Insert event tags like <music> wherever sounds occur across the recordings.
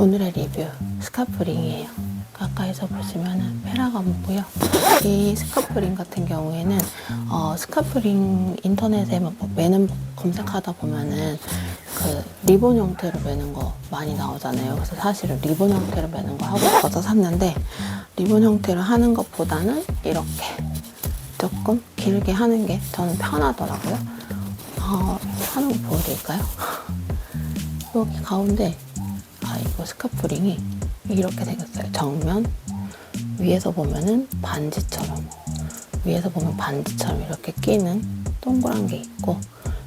오늘의 리뷰 스카프링이에요. 가까이서 보시면은 페라가모고요. 이 스카프링 같은 경우에는 어, 스카프링 인터넷에 뭐 매는 법 검색하다 보면은 그 리본 형태로 매는 거 많이 나오잖아요. 그래서 사실은 리본 형태로 매는 거 하고 싶어서 샀는데 리본 형태로 하는 것보다는 이렇게 조금 길게 하는 게 저는 편하더라고요. 어, 하는 거 보여드릴까요? <laughs> 여기 가운데 아 이거 스카프링이 이렇게 생겼어요. 정면 위에서 보면은 반지처럼 위에서 보면 반지처럼 이렇게 끼는 동그란 게 있고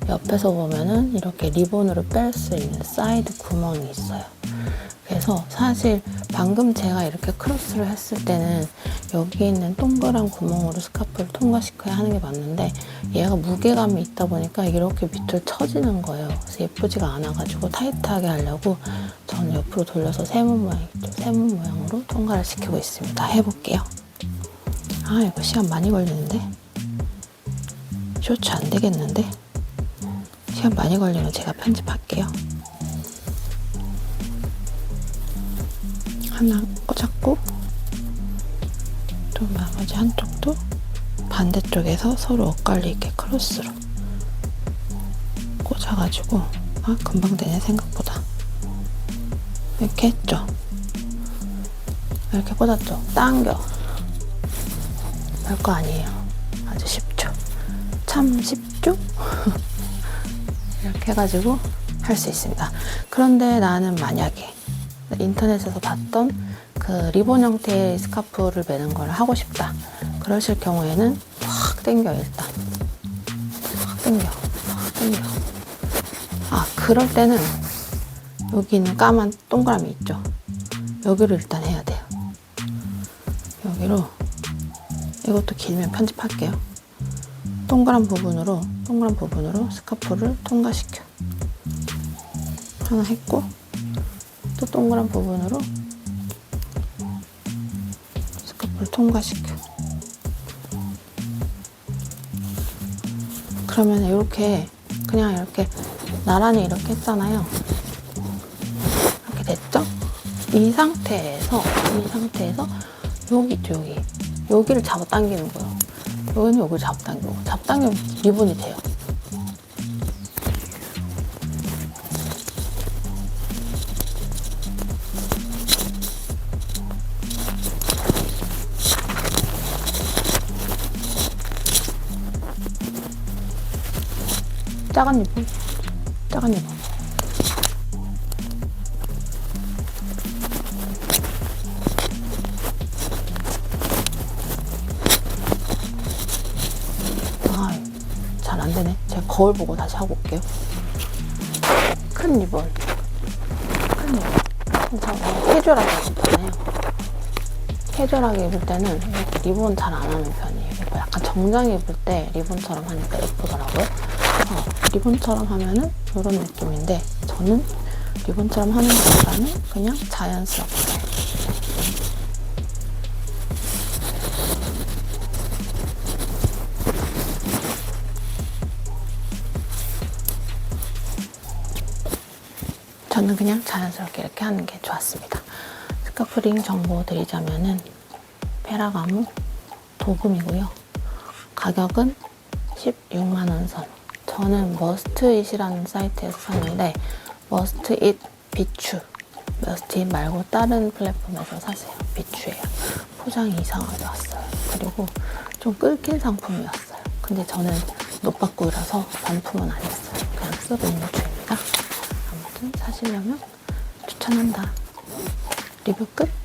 옆에서 보면은 이렇게 리본으로 뺄 수 있는 사이드 구멍이 있어요. 그래서 사실 방금 제가 이렇게 크로스를 했을 때는 여기 있는 동그란 구멍으로 스카프를 통과시켜야 하는 게 맞는데 얘가 무게감이 있다 보니까 이렇게 밑으로 처지는 거예요. 그래서 예쁘지가 않아가지고 타이트하게 하려고 저는 옆으로 돌려서 세모 모양 있죠. 세모 모양으로 통과를 시키고 있습니다. 해볼게요. 아 이거 시간 많이 걸리는데 쇼츠 안 되겠는데 시간 많이 걸리면 제가 편집할게요. 하나 꽂았고 또 나머지 한쪽도 반대쪽에서 서로 엇갈리게 크로스로 꽂아가지고 아 금방 되네 생각보다. 이렇게 했죠. 이렇게 꽂았죠. 당겨. 별거 아니에요. 아주 쉽죠. 참 쉽죠? <laughs> 이렇게 해가지고 할 수 있습니다. 그런데 나는 만약에 인터넷에서 봤던 그 리본 형태의 스카프를 매는 걸 하고 싶다. 그러실 경우에는 확 당겨 일단. 확 당겨. 확 당겨. 아 그럴 때는 여기 있는 까만 동그라미 있죠. 여기로 일단 해야 돼요. 여기로 이것도 길면 편집할게요. 동그란 부분으로 동그란 부분으로 스카프를 통과시켜. 하나 했고 또 동그란 부분으로 스카프를 통과시켜. 그러면 이렇게 그냥 이렇게 나란히 이렇게 했잖아요. 이렇게 됐죠? 이 상태에서 이 상태에서 여기 있죠 여기 여기를 잡아당기는 거예요. 여기는 여기를 잡아당기고 잡아당기면 리본이 돼요. 작은 리본 작은 리본 아 잘 안 되네. 제가 거울 보고 다시 하고 올게요. 큰 리본 큰 리본 저 캐주얼하게 입잖아요 캐주얼하게 입을 때는 리본 잘 안 하는 편이에요. 그러니까 약간 정장 입을 때 리본처럼 하니까 예쁘더라고요. 어, 리본처럼 하면은 이런 느낌인데 저는 리본처럼 하는 것보다는 그냥 자연스럽게 저는 그냥 자연스럽게 이렇게 하는 게 좋았습니다. 스카프링 정보 드리자면은 페라가모 도금이고요. 가격은 16만 원 선. 저는 머스트잇이라는 사이트에서 샀는데 머스트잇 비추 머스트잇 말고 다른 플랫폼에서 사세요. 비추예요. 포장이 이상하게 왔어요. 그리고 좀 끌길 상품이었어요. 근데 저는 노빠꾸라서 반품은 안 했어요. 그냥 쓰고 있는 중입니다. 아무튼 사시려면 추천한다. 리뷰 끝.